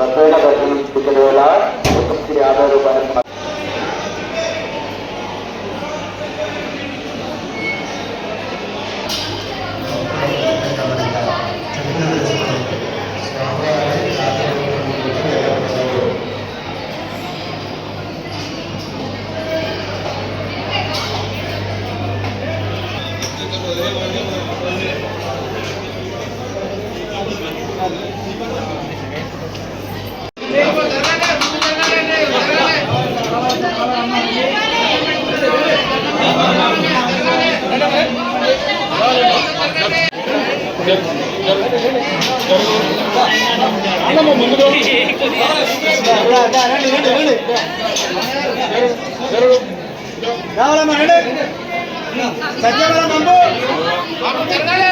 రసాయన దర్శనం టికెట్ వేల ఒకటి యాభై రూపాయలు Thank you. రావాలమ్మా రండి సత్యవరం పంపు రండి